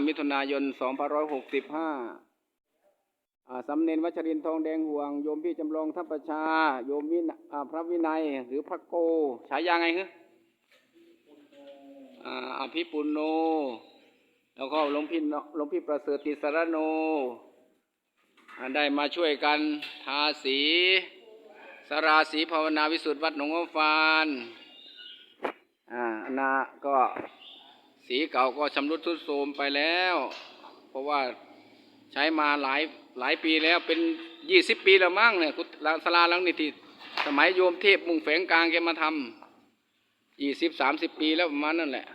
15 มิถุนายน 2565สำเน็จวัชรินทร์ทองแดงห่วง โยมพี่จำลองทัพประชา โยมวินพระวินัย หรือพระโก ฉายาไงฮะอ่าอภิปุณโน แล้วก็หลวงพี่หลวงพี่ประเสริฐติสารโน ได้มาช่วยกันทาสีสราสีภาวนาวิสุทธิวัดหนองฟานอ่าอันนาก็ สีเก่าก็ชำรุดทรุดโทรมไปแล้ว เพราะว่าใช้มาหลายหลายปีแล้วเป็นยี่สิบปีแล้วมั้งเนี่ยสลาหลังนี่ที่สมัยโยมเทพมุงแฝงกลางแกมาทำยี่สิบสามสิบปีแล้วประมาณนั่นแหละ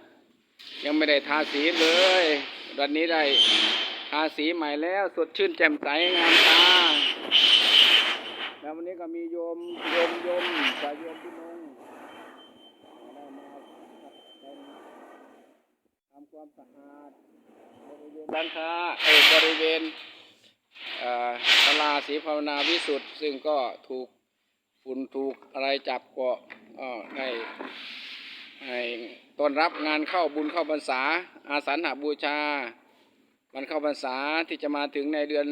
ยังไม่ได้ทาสีเลยวันนี้ได้ทาสีใหม่แล้วสดชื่นแจ่มใสงามตา แล้ววันนี้ก็มีโยมโยมโยมกับโยมพี่นงได้มาทำ ความสะอาดบริเวณร้านค้าเออบริเวณอ่อตลาดศรีภาวนาวิสุทธ์ซึ่งก็ถูกฝุ่นถูกอะไรจับก็เอ่อได้ให้ต้อนรับงานเข้าบุญเข้าพรรษา อาสันหบูชา วันเข้าพรรษาที่จะมาถึงในเดือน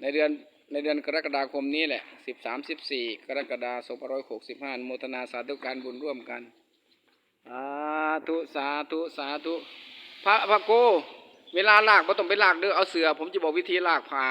ในเดือนในเดือนกรกฎาคมนี้แหละสิบสามสิบสี่กรกฎาคมสองพันร้อยหกสิบห้าโมทนาสาธุการบุญร่วมกัน สาธุ สาธุ สาธุ พระพระโก เวลาลากไม่ต้องไปลากเด้อเอาเสือ ผมจะบอกวิธีลากผ้า